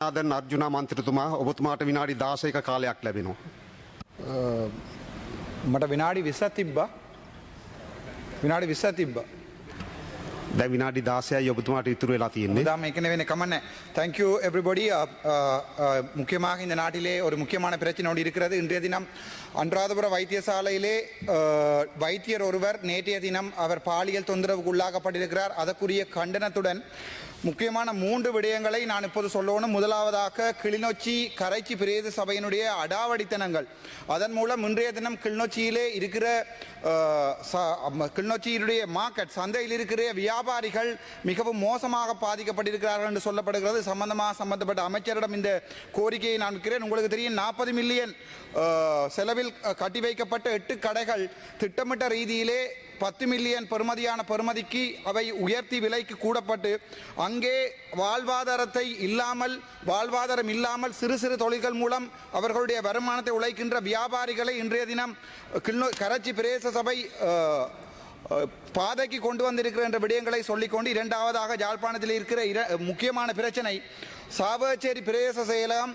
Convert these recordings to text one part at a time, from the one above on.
ආදන් අර්ජුනා මන්ත්‍රතුමා ඔබතුමාට විනාඩි දාසයක කාලයක් ලැබෙනවා. මට විනාඩි විස්සත් තිබ්බා විනාඩි විස්ස තිබ්බ දැ විනාඩි දාසයයි ඔබතුමාට ඉතුරු වෙලා තියෙන්නේ. தாம் ஏற்கனவே கம்மண்ண தேங்க்யூ எவ்ரிபடி முக்கியமாக இந்த நாட்டிலே ஒரு முக்கியமான பிரச்சனை இருக்கிறது இன்றைய தினம் அன்றாதபுர வைத்தியசாலையிலே அஹ், வைத்தியர் ஒருவர் நேற்றைய தினம் அவர் பாலியல் தொந்தரவுக்கு உள்ளாக்கப்பட்டிருக்கிறார் அதற்குரிய கண்டனத்துடன் முக்கியமான மூன்று விடயங்களை நான் இப்போது சொல்லணும் முதலாவதாக கிளிநொச்சி கரைச்சி பிரேத சபையினுடைய அடாவடித்தனங்கள் அதன் மூலம் இன்றைய தினம் கிளிநொச்சியிலே இருக்கிற அஹ், ச- அம்ம, கிளிநொச்சியினுடைய மார்க்கெட் சந்தையில் இருக்கிற வியாபாரிகள் மிகவும் மோசமாக பாதிக்கப்பட்டிருக்கிறார்கள் என்று சொல்லப்படுகிறது. சம்பந்தமாக சம்பந்தப்பட்ட அமைச்சரிடம் இந்த கோரிக்கையை நான் வைக்கிறேன். உங்களுக்கு தெரியும் நாற்பது மில்லியன் செலவில் கட்டி வைக்கப்பட்ட எட்டு கடைகள் திட்டமிட்ட ரீதியிலே பத்து மில்லியன் பெறுமதியான பெறுமதிக்கு அவை உயர்த்தி விலைக்கு கூடப்பட்டு அங்கே வாழ்வாதாரத்தை இல்லாமல் வாழ்வாதாரம் இல்லாமல் சிறு சிறு தொழில்கள் மூலம் அவர்களுடைய வருமானத்தை உழைக்கின்ற வியாபாரிகளை இன்றைய தினம் கிள்ளோ கரச்சி பிரதேச சபை பாதைக்கு கொண்டு வந்திருக்கிற என்ற விடயங்களை சொல்லிக்கொண்டு இரண்டாவதாக யாழ்ப்பாணத்தில் இருக்கிற முக்கியமான பிரச்சனை சாவச்சேரி பிரதேச செயலகம்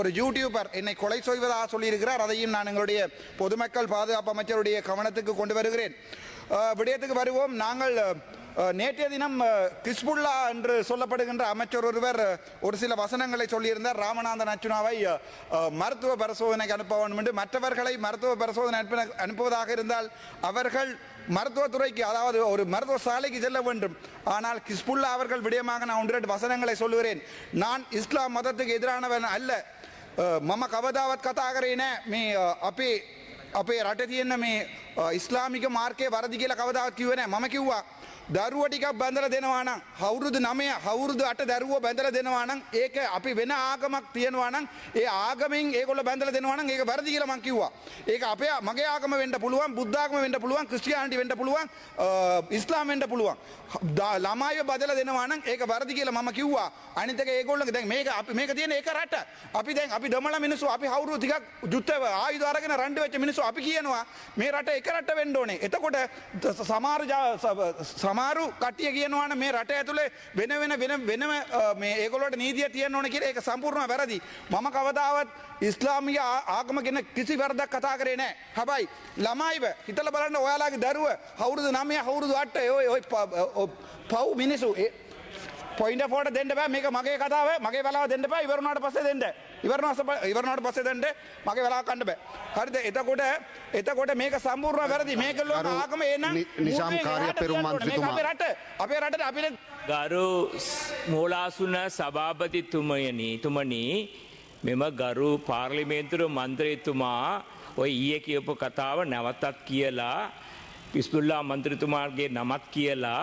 ஒரு யூடியூபர் என்னை கொலை செய்வதாக சொல்லியிருக்கிறார். அதையும் நான் எங்களுடைய பொதுமக்கள் பாதுகாப்பு அமைச்சருடைய கவனத்துக்கு கொண்டு வருகிறேன். விடயத்துக்கு வருவோம். நாங்கள் நேற்றைய தினம் கிஸ்புல்லா என்று சொல்லப்படுகின்ற அமைச்சர் ஒருவர் ஒரு சில வசனங்களை சொல்லியிருந்தார். ராமநாதன் அர்ச்சுனாவை மருத்துவ பரிசோதனைக்கு அனுப்ப வேண்டும் என்று. மற்றவர்களை மருத்துவ பரிசோதனை அனுப்ப அனுப்புவதாக இருந்தால் அவர்கள் மருத்துவத்துறைக்கு அதாவது ஒரு மருத்துவ சாலைக்கு செல்ல வேண்டும். ஆனால் கிஸ்புல்லா அவர்கள் விடயமாக நான் ஒன்று ரெண்டு வசனங்களை சொல்லுகிறேன். நான் இஸ்லாம் மதத்துக்கு எதிரானவன் அல்ல. මම කවදාවත් කතා කරේ නෑ. මේ අ, අපේ අපේ රට තියෙන මේ අ, ඉස්ලාමික මාර්කය වරදි කියලා කවදාවත් කිව්වේ නෑ මම කිව්වා දරුව ටිකක් බැඳලා දෙනවා නම් අවුරුදු 9 අවුරුදු 8 දරුවෝ බැඳලා දෙනවා නම් ඒක අපි වෙන ආගමක් තියනවා නම් ඒ ආගමෙන් ඒගොල්ලෝ බැඳලා දෙනවා නම් ඒක වැරදි කියලා මම කිව්වා. ඒක අපේ මගේ ආගම වෙන්න පුළුවන්, බුද්ධ ආගම වෙන්න පුළුවන්, ක්‍රිස්තියානිටි වෙන්න පුළුවන්, අ, ඉස්ලාම් වෙන්න පුළුවන්. දා- ළමයිව බදලා දෙනවා නම් ඒක වැරදි කියලා මම කිව්වා. අනිත් එක ඒගොල්ලෝ දැන් මේක අපි මේක තියෙන ඒක රට. අපි දැන් අපි දමල මිනිස්සු අපි අවුරුදු ටිකක් යුද්ධ ආයුධ අරගෙන රණ්ඩු වෙච්ච මිනිස්සු අපි කියනවා මේ රට එක රට වෙන්න ඕනේ. එතකොට ද- සමහර ජා- ස- සමහරු කට්ටිය කියනවා නම් මේ රට ඇතුලේ වෙන වෙන වෙන වෙනම අ, මේ ඒගොල්ලෝට නීතිය තියෙන්න ඕනේ කියලා ඒක සම්පූර්ණ වැරදි. මම කවදාවත් ඉස්ලාමික ආ- ආගම ගැන කිසි වැරදක් කතා කරේ නෑ. හැබැයි ළමයිව හිතලා බලන්න ඔයාලාගේ දරුව අවුරුදු 9 අවුරුදු 8 ඔය ඔය ප- ඔ- පව් මිනිස්සු ඒ- පොයින්ට ෆෝට දෙන්න බෑ මේක මගේ කතාව මගේ වෙලාව දෙන්න බෑ ඉවරනාට පස්සේ දෙන්න ඉවරනාස ඉවරනාට පස්සේ දෙන්න මගේ වෙලාව කන්න බෑ. හරිද? එතකොට එතකොට මේක සම්පූර්ණ වැරදි. මේක ලෝක ආගම එනම් නි- නිශාම් කාර්ය පෙරමුම් මන්ත්‍රීතුමා. අපේ රට අපේ රටට අපිට ගරු මූලාසුන සභාපතිතුමයනි තුමනි මෙම ගරු පාර්ලිමේන්තුර මන්ත්‍රයතුමා ඔය ඊය කියපු කතාව නැවතත් කියලා පිස්පුල්ලා මන්ත්‍රතුමාගේ නමත් කියලා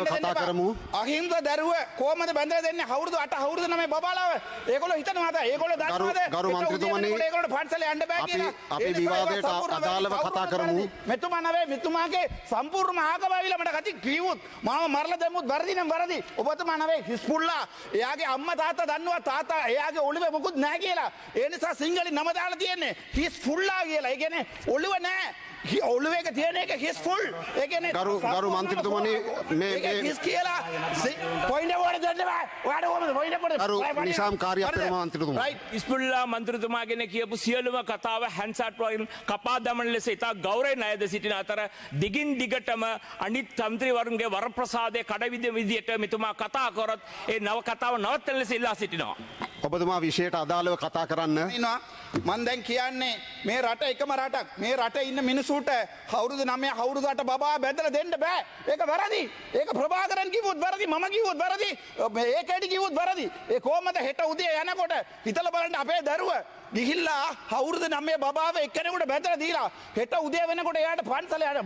කතා කරමු. අහිංස දරුව කොහමද බැඳලා දෙන්නේ? අවුරුදු 8 අවුරුදු 9 බබාලාව. ඒගොල්ලෝ හිතනවාද ඒගොල්ලෝ දන්නවාද ගරු මන්ත්‍රීතුමනි, ඒගොල්ලෝ පන්සලේ යන්න බෑ කියලා. අපි විවාදයට අදාළව. කතා කරමු. මෙතුමා නවේ මෙතුමාගේ සම්පූර්ණ ආගමවිල මට කති කිව්වොත් මාව මරලා දැම්මුත් වැරදි නම් වැරදි. ඔබතුමා නවේ හිස්පුල්ලා එයාගේ අම්මා තාත්තා දන්නවා තාත්තා එයාගේ ඔළුවේ මොකුත් නැහැ කියලා. ඒ නිසා සිංහලෙන් නම දාලා තියෙන්නේ හිස්පුල්ලා කියලා. ඒ කියන්නේ ඔළුව නැහැ. හි- ඔළුවේ එක තියෙන එක හිස්ෆුල් ඒ කියන්නේ ගරු- ගරු මන්ත්‍රීතුමනි, මේ- නිසාම් කාර්යාප්‍රම මන්ත්‍රීතුමා. ඉස්පුල්ලා මන්ත්‍රතුමාගෙන කියපු සියලුම කතාව හැන්සාට්වයින් කපා දමන ලෙස ඉතා ගෞරය නයද සිටින අතර දිගින් දිගටම අනිත් තන්ත්‍රීවරුන්ගේ වරප්‍රසාදය කඩවිද විදියට මෙතුමා කතා කොරත් ඒ නව කතාව නවත්තන ලෙස ඉල්ලා සිටිනවා. ඔබතුමා විෂයට අදාළව කතා කරන්න. ඉන්නවා. මන් දැන් කියන්නේ මේ රට එකම රටක්. මේ රට ඉන්න මිනිසුට හවුරුදු නමය හවුරුදුට බා බැදල දෙන්න බෑ. ඒක වැරදි. ඒක ප්‍රභාකරන් කිවුත් වැරදි මම කිව්වොත් වැරදි ඒකට කිවුත් වැරදි. ඒ කොහමද හෙට උදේ යනකොට හිතල බලන්න අපේ දරුව ගිහිල්ලා හවුරුදු නමේ බාව එක්කෙනෙකුට බැදලා දීලා හෙට උදේ වෙනකොට එයාට පන්සලයට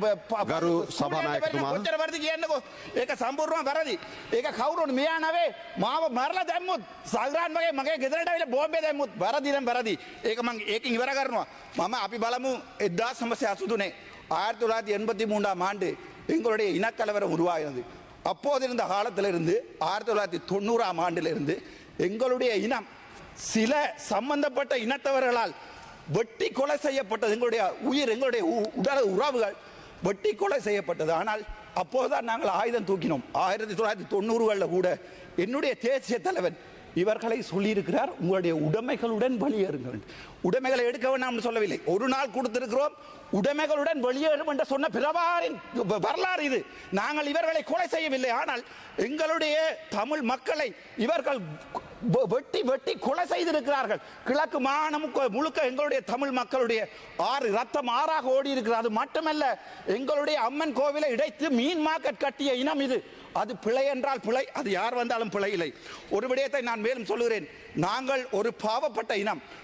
ගරු සභානායකතුමා. කොච්චර වැරදි කියන්නකෝ ඒක සම්පූර්ණයෙන්ම වැරදි ඒක කවුරුන් මෙයා නවේ මාව මරලා දැම්මුත් සල්රාන් වගේ මගේ ගෙදරට ඇවිල්ලා බෝම්බේ දැම්මුත් වැරදි නම් වැරදි ඒක මං ඒකෙන් ඉවර කරනවා මම අපි බලමු 1983 ஆயிரத்தி தொள்ளாயிரத்தி எண்பத்தி மூன்றாம் ஆண்டு எங்களுடைய இனக்கலவரம் உருவாகிறது அப்போதிருந்த காலத்திலிருந்து ஆயிரத்தி தொள்ளாயிரத்தி தொண்ணூறாம் ஆண்டிலிருந்து எங்களுடைய இனம் சில சம்பந்தப்பட்ட இனத்தவர்களால் வெட்டி கொலை செய்யப்பட்டது. எங்களுடைய உயிர் எங்களுடைய உ- உடல் உறவுகள் வெட்டி கொலை செய்யப்பட்டது. ஆனால் அப்போதுதான் நாங்கள் ஆயுதம் தூக்கினோம். ஆயிரத்தி தொள்ளாயிரத்தி தொண்ணூறுகளில் கூட என்னுடைய தேசிய தலைவன் இவர்களை சொல்லியிருக்கிறார். உங்களுடைய உடைமைகளுடன் வெளியேறுங்கள். உடைமைகளை எடுக்க வேண்டாம் சொல்லவில்லை. ஒரு நாள் கொடுத்திருக்கிறோம். உடைமைகளுடன் வெளியேறும் என்று சொன்ன பிரபாரின் வரலாறு இது. நாங்கள் இவர்களை கொலை செய்யவில்லை. ஆனால் எங்களுடைய தமிழ் மக்களை இவர்கள் வெட்டி வெட்டி கொலை செய்திருக்கிறார்கள். கிழக்கு மாகாணம் கொ- முழுக்க எங்களுடைய தமிழ் மக்களுடைய ஆறு ரத்தம் ஆறாக ஓடி இருக்கிறது அது மட்டுமல்ல எங்களுடைய அம்மன் கோவிலை இடைத்து மீன் மார்க்கெட் கட்டிய இனம் இது. அது பிழை என்றால் பிழை அது யார் வந்தாலும் பிழை இல்லை. ஒரு விடயத்தை நான் மேலும் சொல்கிறேன் நாங்கள் ஒரு பாவப்பட்ட இனம்.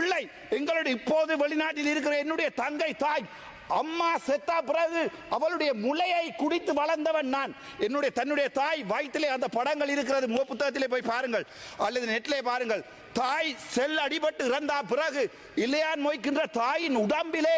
பிள்ளை எங்களுடைய இப்போது வெளிநாட்டில் இருக்கிற என்னுடைய தங்கை தாய் அம்மா செத்தா பிறகு அவளுடைய முளையை குடித்து வளர்ந்தவன் நான். என்னுடைய தன்னுடைய தாய் வயிற்றிலே அந்த படங்கள் இருக்கிறது முக புத்தகத்திலே போய் பாருங்கள். அல்லது நெட்டிலே பாருங்கள். தாய் செல் அடிபட்டு இறந்தா பிறகு இல்லையான் மொய்க்கின்ற தாயின் உடம்பிலே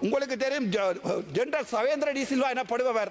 உங்களுக்கு தெரியும் ஜ- ஜெனரல் சவேந்திர டி சில்வா எனப்படுபவர்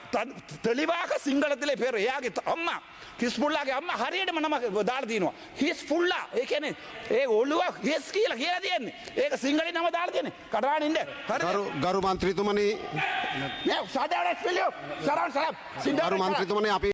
தெளிவாக සිංහලතිලේ පෙර එයාගේ ත- අම්මා හිස්පුල්ලාගේ අම්ම හරියටම නම දාලා තියෙනවා හිස් පුල්ලා ඒ කියන්නේ ඒ ඔළුව හිස් කියලා කියලා තියෙන්නේ ඒක සිංහලෙන් නම දාලා තියෙන්නේ කටවාගෙන ඉන්න හරි ගරු ගරු මන්ත්‍රීතුමනි නෑ සදාවට පිළියෝ සරවන් සරම් ගරු මන්ත්‍රීතුමනි අපි